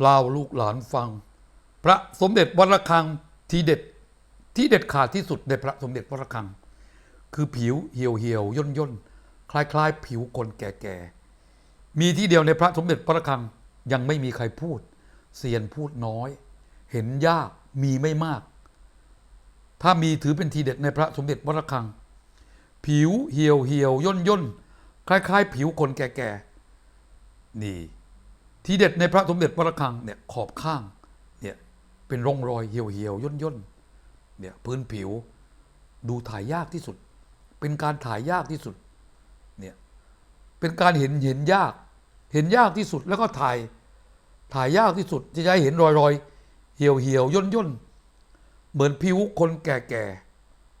เล่าลูกหลานฟัง พระสมเด็จวัดระฆังทีเด็ดที่เด็ดขาดที่สุดในพระสมเด็จวัดระฆัง คือผิวเหี่ยวเหี่ยวย่นย่นคล้ายคล้ายๆผิวคนแก่ๆมีที่เดียวในพระสมเด็จพระระฆังยังไม่มีใครพูดเซียนพูดน้อย เห็นยากมีไม่มาก ถ้ามีถือเป็นทีเด็ดในพระสมเด็จวัดระฆัง ผิวเหี่ยวเหี่ยวย่นย่นคล้ายๆ ผิวคนแก่ๆนี่ ทีเด็ดในพระสมเด็จวัดระฆังเนี่ยขอบข้างเนี่ยเป็นร่องรอยเหี่ยวเหี่ยวย่นย่นเนี่ยพื้นผิวดูถ่ายยากที่สุด เป็นการถ่ายยากที่สุดเนี่ยเป็นการเห็นเห็นยาก เห็นยากที่สุดแล้วก็ถ่ายถ่ายยากที่สุดที่จะให้เห็นรอยรอยเหี่ยวเหี่ยวย่นย่นเหมือนผิวคนแก่แก่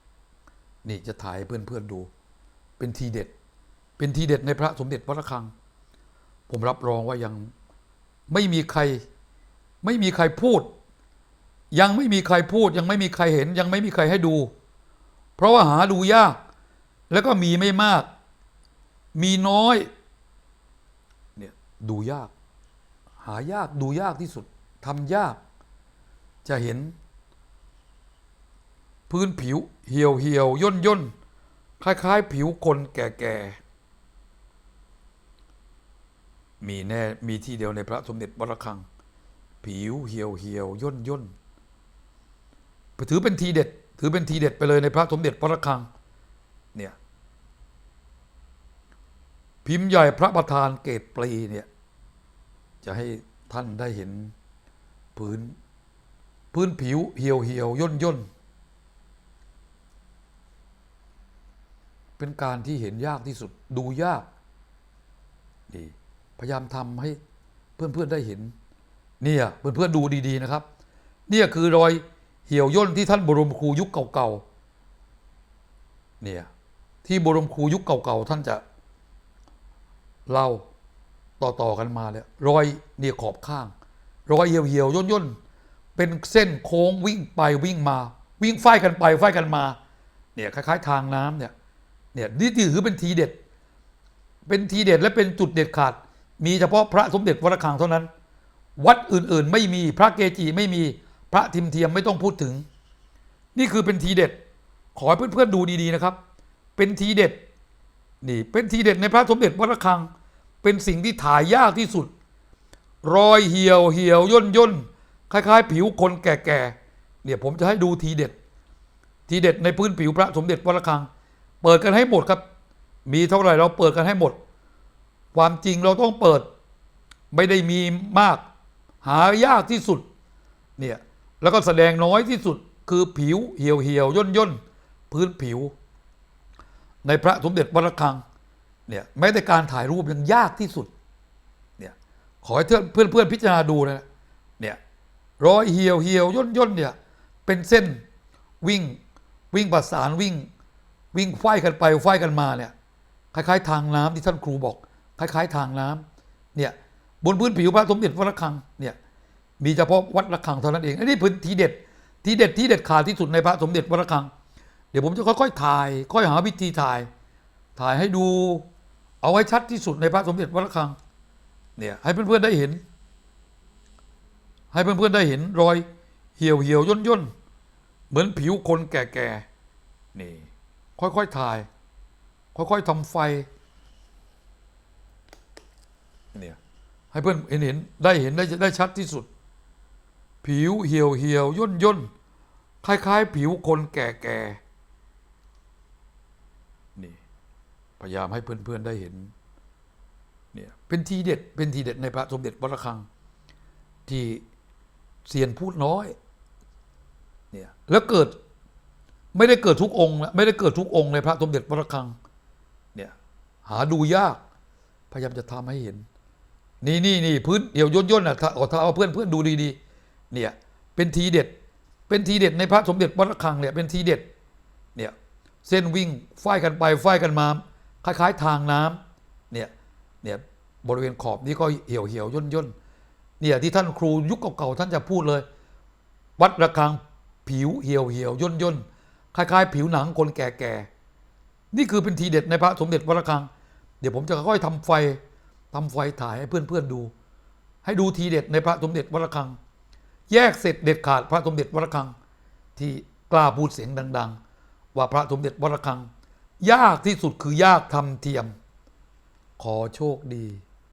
ๆนี่จะถ่ายเพื่อนเพื่อนๆดู เป็นทีเด็ด เป็นทีเด็ดในพระสมเด็จวัดระฆัง ผมรับรองว่ายัง ไม่มีใคร ไม่มีใครพูด ยังไม่มีใครพูด ยังไม่มีใครเห็น ยังไม่มีใครให้ดู เพราะว่าหาดูยาก แล้วก็มีไม่มาก มีน้อยเนี่ยดูยาก หายากดูยากที่สุดทำยาก จะเห็น พื้นผิวเหี่ยวเหี่ยวย่นย่นคล้าย ๆ ผิวคนแก่ๆ มีแน่มีที่เดียวในพระสมเด็จวระฆัง ผิวเหี่ยวเหี่ยวย่นย่นถือเป็นทีเด็ด ถือเป็นทีเด็ดไปเลยในพระสมเด็จวระฆังเนี่ยพิมพ์ใหญ่พระประธานเกตปลีเนี่ยจะให้ท่านได้เห็นพื้น พื้นผิวเหี่ยวเหี่ยวย่นย่นเป็นการที่เห็นยากที่สุดดูยากนี่ พยายามทำให้เพื่อนๆได้เห็นเนี่ยเพื่อนๆดูดีๆนะครับ เนี่ยคือรอยเหี่ยวย่นที่ท่านบรมครูยุคเก่าๆเนี่ยที่บรมครูยุคเก่าๆท่านจะเล่าต่อๆกันมาเลยรอยเนี่ยขอบข้าง รอยเหี่ยวเหี่ยวย่นย่นเป็นเส้นโค้งวิ่งไปวิ่งมา วิ่งไฟกันไปไฟกันมาเนี่ยคล้ายๆ ทางน้ำเนี่ยเนี่ยนี่ถือเป็นทีเด็ด เป็นทีเด็ดและเป็นจุดเด็ดขาด มีเฉพาะพระสมเด็จวระฆังเท่านั้น วัดอื่นๆ ไม่มีพระเกจิไม่มีพระทิมเทียมไม่ต้องพูดถึง นี่คือเป็นทีเด็ด ขอให้เพื่อนๆดูดีๆนะครับ เป็นทีเด็ดนี่เป็นทีเด็ดในพระสมเด็จวัดระฆัง เป็นสิ่งที่ถ่ายยากที่สุด รอยเหี่ยวเหี่ยวย่นย่นคล้าย ๆ ผิวคนแก่ๆเนี่ยผมจะให้ดูทีเด็ด ทีเด็ดในพื้นผิวพระสมเด็จวัดระฆัง เปิดกันให้หมดครับ มีเท่าไหร่เราเปิดกันให้หมด ความจริงเราต้องเปิด ไม่ได้มีมาก หายากที่สุดเนี่ยแล้วก็แสดงน้อยที่สุดคือผิวเหี่ยวเหี่ยวย่นย่นพื้นผิว ในพระสมเด็จวระฆังเนี่ยแม้แต่การถ่ายรูปยังยากที่สุดเนี่ยขอให้เพื่อนเพื่อนพิจารณาดูนะเนี่ยรอยเหี่ยวเหี่ยวย่นย่นเนี่ยเป็นเส้นวิ่งวิ่งประสานวิ่ง วิ่งไฟกันไปไฟกันมาเนี่ยคล้ายๆ ทางน้ำที่ท่านครูบอก คล้ายๆ ทางน้ำเนี่ยบนพื้นผิวพระสมเด็จวัดระฆังเนี่ยมีเฉพาะวัดระฆังเท่านั้นเองอันนี้พื้นทีเด็ดทีเด็ดที่เด็ดขาดที่สุดในพระสมเด็จวัดระฆัง เดี๋ยวผมจะค่อยๆถ่าย ค่อยหาวิธีถ่าย ถ่ายให้ดู เอาไว้ชัดที่สุดในพระสมเด็จวัดระฆังเนี่ยให้เพื่อนๆได้เห็น ให้เพื่อนๆได้เห็นรอยเหี่ยวเหี่ยวย่นย่นเหมือนผิวคนแก่ๆนี่ ค่อยๆถ่าย ค่อยๆทำไฟ เนี่ย ให้เพื่อนเห็นเห็นได้เห็นได้ได้ชัดที่สุด ผิวเหี่ยวเหี่ยวย่นย่นคล้าย ๆ ผิวคนแก่ๆนี่พยายามให้เพื่อนๆได้เห็นเนี่ยเป็นทีเด็ดเป็นทีเด็ดในพระสมเด็จวัดระฆัง ที่เซียนพูดน้อยเนี่ยแล้วเกิดไม่ได้เกิดทุกองค์นะไม่ได้เกิดทุกองค์ในพระสมเด็จวระฆัง เนี่ย หาดูยาก พยายามจะทำให้เห็น นี่นี่นี่พื้นเดี่ยวย่นย่นอะถ้าถ้าเอาเพื่อนเพื่อนดูดีๆเนี่ยเป็นทีเด็ด เป็นทีเด็ดในพระสมเด็จวัดระฆังเนี่ยเป็นทีเด็ดเนี่ยเส้นวิ่งไฟกันไปไฟกันมา คล้าย ๆ ทางน้ำเนี่ยเนี่ยบริเวณขอบนี้ก็เหี่ยวเหี่ยวย่นย่นเนี่ยที่ท่านครูยุคเก่าๆท่านจะพูดเลย วัดระฆังผิวเหี่ยวเหี่ยวย่นย่นคล้าย ๆ ผิวหนังคนแก่ๆนี่คือเป็นทีเด็ดในพระสมเด็จวัดระฆัง เดี๋ยวผมจะค่อยๆทำไฟ ทำไฟถ่ายให้เพื่อนๆดู ให้ดูทีเด็ดในพระสมเด็จวัดระฆัง แยกเสร็จเด็ดขาดพระสมเด็จวัดระฆัง ที่กล้าพูดเสียงดัง ๆ ว่าพระสมเด็จวัดระฆัง ยากที่สุดคือยากทำเทียม ขอโชคดี